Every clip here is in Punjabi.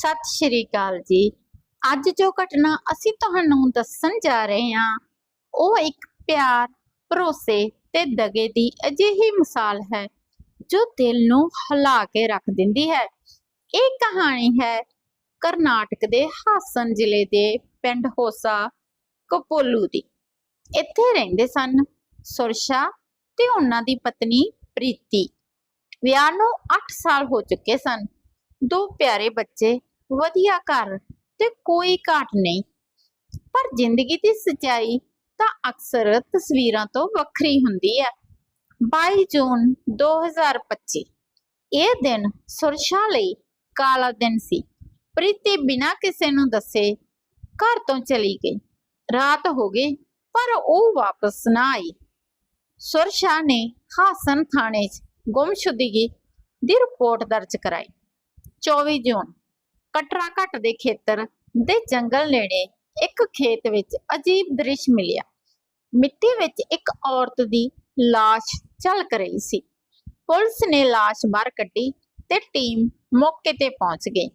ਸਤਿ ਸ਼੍ਰੀ ਅਕਾਲ ਜੀ। ਅੱਜ ਜੋ ਘਟਨਾ ਅਸੀਂ ਤੁਹਾਨੂੰ ਦੱਸਣ ਜਾ ਰਹੇ ਹਾਂ, ਉਹ ਇੱਕ ਪਿਆਰ, ਭਰੋਸੇ ਤੇ ਦਗੇ ਦੀ ਅਜਿਹੀ ਮਿਸਾਲ ਹੈ, ਜੋ ਦਿਲ ਨੂੰ ਹਿਲਾ ਕੇ ਰੱਖ ਦਿੰਦੀ ਹੈ। ਇਹ ਕਹਾਣੀ ਹੈ ਕਰਨਾਟਕ ਦੇ ਹਾਸਨ ਜ਼ਿਲ੍ਹੇ ਦੇ ਪਿੰਡ ਹੋਸਾ, ਕਪੋਲੂ ਦੀ। ਇੱਥੇ ਰਹਿੰਦੇ ਸਨ ਸੁਰਸ਼ਾ ਤੇ ਉਹਨਾਂ ਦੀ ਪਤਨੀ ਪ੍ਰੀਤੀ। ਵਿਆਹ ਨੂੰ 8 ਸਾਲ ਹੋ ਚੁੱਕੇ ਸਨ। ਦੋ ਪਿਆਰੇ ਬੱਚੇ ਵਧੀਆ ਘਰ ਤੇ ਕੋਈ ਘਾਟ ਨਹੀਂ। ਪਰ ਜ਼ਿੰਦਗੀ ਦੀ ਸਚਾਈ ਤਾਂ ਅਕਸਰ ਤਸਵੀਰਾਂ ਤੋਂ ਵੱਖਰੀ ਹੁੰਦੀ ਹੈ। 22 ਜੂਨ 2025 ਇਹ ਦਿਨ ਸੁਰਸ਼ਾ ਲਈ ਕਾਲਾ ਦਿਨ ਸੀ। ਪ੍ਰੀਤੀ ਬਿਨਾਂ ਕਿਸੇ ਨੂੰ ਦੱਸੇ ਘਰ ਤੋਂ ਚਲੀ ਗਈ। ਰਾਤ ਹੋ ਗਈ, ਪਰ ਉਹ ਵਾਪਸ ਨਾ ਆਈ। ਸੁਰਸ਼ਾ ਨੇ ਹਾਸਨ ਥਾਣੇ 'ਚ ਗੁੰਮਸ਼ੁਦਗੀ ਦੀ ਰਿਪੋਰਟ ਦਰਜ ਕਰਾਈ। 24 ਜੂਨ ਕਟਰਾ ਘੱਟ ਦੇ ਖੇਤਰ ਦੇ ਜੰਗਲ ਨੇੜੇ ਇੱਕ ਖੇਤ ਵਿੱਚ ਅਜੀਬ ਦ੍ਰਿਸ਼ ਮਿਲਿਆ। ਮਿੱਟੀ ਵਿੱਚ ਇੱਕ ਔਰਤ ਦੀ ਲਾਸ਼ ਝਲਕ ਰਹੀ ਸੀ। ਪੁਲਿਸ ਨੇ ਲਾਸ਼ ਬਾਹਰ ਕੱਢੀ ਤੇ ਟੀਮ ਮੌਕੇ ਤੇ ਪਹੁੰਚ ਗਈ।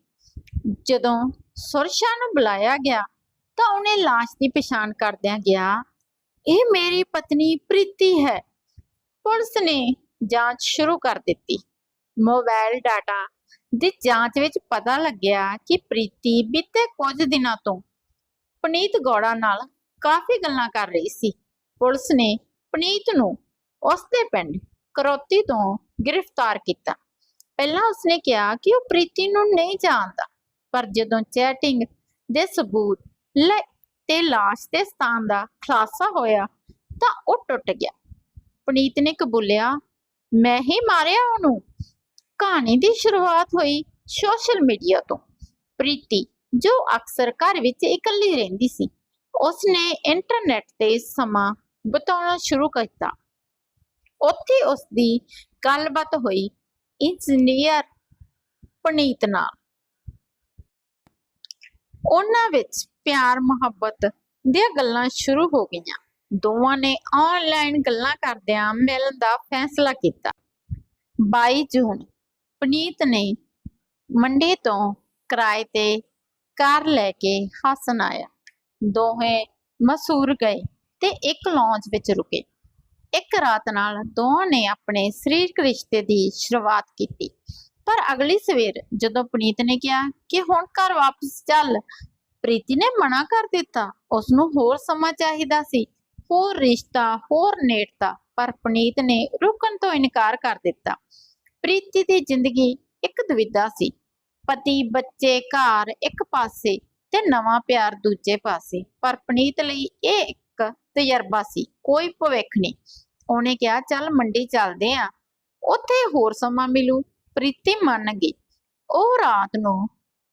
ਜਦੋਂ ਸੁਰਸ਼ਾ ਨੂੰ ਬੁਲਾਇਆ ਗਿਆ ਤਾਂ ਉਹਨੇ ਲਾਸ਼ ਦੀ ਪਛਾਣ ਕਰਦਿਆਂ ਗਿਆ ਇਹ ਮੇਰੀ ਪਤਨੀ ਪ੍ਰੀਤੀ ਹੈ। ਪੁਲਿਸ ਨੇ ਜਾਂਚ ਸ਼ੁਰੂ ਕਰ ਦਿੱਤੀ। ਮੋਬਾਈਲ ਡਾਟਾ ਦੀ ਜਾਂਚ ਵਿੱਚ ਪਤਾ ਲੱਗਿਆ ਕਿ ਪ੍ਰੀਤੀ ਬੀਤੇ ਕੁਝ ਦਿਨਾਂ ਤੋਂ ਪਨੀਤ ਗੌੜਾ ਨਾਲ ਕਾਫੀ ਗੱਲਾਂ ਕਰ ਰਹੀ ਸੀ। ਪੁਲਿਸ ਨੇ ਪਨੀਤ ਨੂੰ ਉਸ ਦੇ ਪਿੰਡ ਕਰੋਤੀ ਤੋਂ ਗ੍ਰਿਫਤਾਰ ਕੀਤਾ। ਪਹਿਲਾਂ ਉਸਨੇ ਕਿਹਾ ਕਿ ਉਹ ਪ੍ਰੀਤੀ ਨੂੰ ਨਹੀਂ ਜਾਣਦਾ, ਪਰ ਜਦੋਂ ਚੈਟਿੰਗ ਦੇ ਸਬੂਤ ਲੈ ਤੇ ਲਾਸ਼ ਦੇ ਸਥਾਨ ਦਾ ਖੁਲਾਸਾ ਹੋਇਆ ਤਾਂ ਉਹ ਟੁੱਟ ਗਿਆ। ਪਨੀਤ ਨੇ ਕਬੂਲਿਆ, ਮੈਂ ਹੀ ਮਾਰਿਆ ਉਹਨੂੰ। ਕਹਾਣੀ ਦੀ ਸ਼ੁਰੂਆਤ ਹੋਈ ਸੋਸ਼ਲ ਮੀਡੀਆ ਤੋਂ। ਪ੍ਰੀਤੀ, ਜੋ ਅਕਸਰ ਘਰ ਵਿੱਚ ਇਕੱਲੀ ਰਹਿੰਦੀ ਸੀ, ਉਸਨੇ ਇੰਟਰਨੈਟ ਤੇ ਸਮਾਂ ਬਿਤਾਉਣਾ ਸ਼ੁਰੂ ਕੀਤਾ। ਉੱਥੇ ਉਸ ਦੀ ਗੱਲਬਾਤ ਹੋਈ ਇੰਜੀਨੀਅਰ ਪਨੀਤ ਨਾਲ। ਉਹਨਾਂ ਵਿੱਚ ਪਿਆਰ, ਮੁਹੱਬਤ ਦੀਆਂ ਗੱਲਾਂ ਸ਼ੁਰੂ ਹੋ ਗਈਆਂ। ਦੋਵਾਂ ਨੇ ਆਨਲਾਈਨ ਗੱਲਾਂ ਕਰਦਿਆਂ ਮਿਲਣ ਦਾ ਫੈਸਲਾ ਕੀਤਾ। 22 ਜੂਨ ਪਨੀਤ ਨੇ ਮੰਡੀ ਤੋਂ ਕਿਰਾਏ ਤੇ ਕਾਰ ਲੈ ਕੇ ਹਸਨ ਆਇਆ। ਦੋਹੇ ਮਸੂਰ ਗਏ ਤੇ ਇੱਕ ਲੌਂਜ ਵਿੱਚ ਰੁਕੇ। ਇੱਕ ਰਾਤ ਨਾਲ ਦੋਵਾਂ ਨੇ ਆਪਣੇ ਸਰੀਰਕ ਰਿਸ਼ਤੇ ਦੀ ਸ਼ੁਰੂਆਤ ਕੀਤੀ। ਪਰ ਅਗਲੀ ਸਵੇਰ ਜਦੋਂ ਪਨੀਤ ਨੇ ਕਿਹਾ ਕਿ ਹੁਣ ਘਰ ਵਾਪਸ ਚੱਲ, ਪ੍ਰੀਤੀ ਨੇ ਮਨਾ ਕਰ ਦਿੱਤਾ। ਉਸ ਨੂੰ ਹੋਰ ਸਮਾਂ ਚਾਹੀਦਾ ਸੀ, ਹੋਰ ਰਿਸ਼ਤਾ, ਹੋਰ ਨੇੜਤਾ, ਪਰ ਪਨੀਤ ਨੇ ਰੁਕਣ ਤੋਂ ਇਨਕਾਰ ਕਰ ਦਿੱਤਾ। ਪ੍ਰੀਤੀ ਦੀ ਜ਼ਿੰਦਗੀ ਇੱਕ ਦੁਵਿਧਾ ਸੀ। ਪਤੀ, ਬੱਚੇ, ਘਰ ਇੱਕ ਪਾਸੇ ਤੇ ਨਵਾਂ ਪਿਆਰ ਦੂਜੇ ਪਾਸੇ। ਪਰ ਪਨੀਤ ਲਈ ਇਹ ਇੱਕ ਤਜਰਬਾ ਸੀ, ਕੋਈ ਭਵਿੱਖ ਨਹੀਂ। ਉਹਨੇ ਕਿਹਾ, ਚੱਲ ਮੰਡੀ ਚੱਲਦੇ ਆ। ਉੱਥੇ ਹੋਰ ਸਮਾਂ ਮਿਲੂ। ਪ੍ਰੀਤੀ ਮੰਨ ਗਈ। ਉਹ ਰਾਤ ਨੂੰ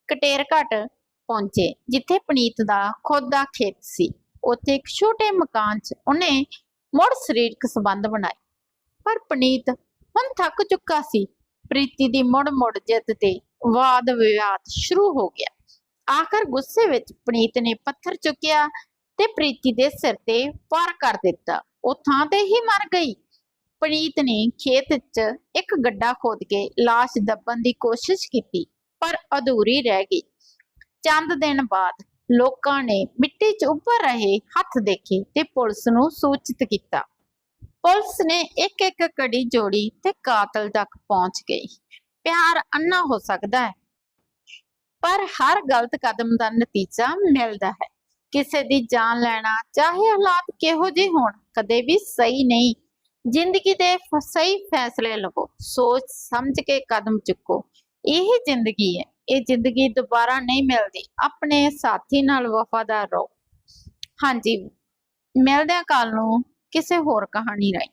ਕਟੇਰ ਘਟ ਪਹੁੰਚੇ, ਜਿੱਥੇ ਪਨੀਤ ਦਾ ਖੁਦ ਦਾ ਖੇਤ ਸੀ। ਉੱਥੇ ਇੱਕ ਛੋਟੇ ਮਕਾਨ 'ਚ ਉਹਨੇ ਮੁੜ ਸਰੀਰਕ ਸੰਬੰਧ ਬਣਾਏ। ਪਰ ਪਨੀਤ ਹੁਣ ਥੱਕ ਚੁੱਕਾ ਸੀ। ਪ੍ਰੀਤੀ ਦੀ ਮੁੜ ਮੁੜ ਜਿੱਦ ਤੇ ਵਾਦ ਵਿਵਾਦ ਸ਼ੁਰੂ ਹੋ ਗਿਆ। ਆਖਰ ਗੁੱਸੇ ਵਿੱਚ ਪ੍ਰੀਤ ਨੇ ਪੱਥਰ ਚੁੱਕਿਆ ਤੇ ਪ੍ਰੀਤੀ ਦੇ ਸਿਰ ਤੇ ਵਾਰ ਕਰ ਦਿੱਤਾ। ਉਹ ਥਾਂ ਤੇ ਹੀ ਮਰ ਗਈ। ਪ੍ਰੀਤ ਨੇ ਖੇਤ 'ਚ ਇੱਕ ਗੱਡਾ ਖੋਦ ਕੇ ਲਾਸ਼ ਦੱਬਣ ਦੀ ਕੋਸ਼ਿਸ਼ ਕੀਤੀ, ਪਰ ਅਧੂਰੀ ਰਹਿ ਗਈ। ਚੰਦ ਦਿਨ ਬਾਅਦ ਲੋਕਾਂ ਨੇ ਮਿੱਟੀ 'ਚ ਉੱਭਰ ਰਹੇ ਹੱਥ ਦੇਖੇ ਤੇ ਪੁਲਿਸ ਨੂੰ ਸੂਚਿਤ ਕੀਤਾ। ਪੁਲਿਸ ਨੇ ਇੱਕ ਇੱਕ ਕੜੀ ਜੋੜੀ ਤੇ ਕਾਤਲ ਤੱਕ ਪਹੁੰਚ ਗਈ। ਪਿਆਰ ਅੰਨਾ ਹੋ ਸਕਦਾ ਹੈ, ਪਰ ਹਰ ਗਲਤ ਕਦਮ ਦਾ ਨਤੀਜਾ ਮਿਲਦਾ ਹੈ। ਕਿਸੇ ਦੀ ਜਾਨ ਲੈਣਾ ਚਾਹੇ ਹਾਲਾਤ ਕਿਹੋ ਜਿਹੇ ਹੋਣ, ਕਦੇ ਵੀ ਸਹੀ ਨਹੀਂ। ਜ਼ਿੰਦਗੀ ਦੇ ਸਹੀ ਫੈਸਲੇ ਲਵੋ, ਸੋਚ ਸਮਝ ਕੇ ਕਦਮ ਚੁੱਕੋ। ਇਹ ਜ਼ਿੰਦਗੀ ਹੈ, ਇਹ ਜ਼ਿੰਦਗੀ ਦੁਬਾਰਾ ਨਹੀਂ ਮਿਲਦੀ, ਆਪਣੇ ਸਾਥੀ ਨਾਲ ਵਫਾਦਾਰ ਰਹੋ। ਹਾਂਜੀ ਮਿਲਦੇ ਹਾਂ ਕੱਲ ਨੂੰ ਕਿਸੇ ਹੋਰ ਕਹਾਣੀ ਰਾਹੀਂ।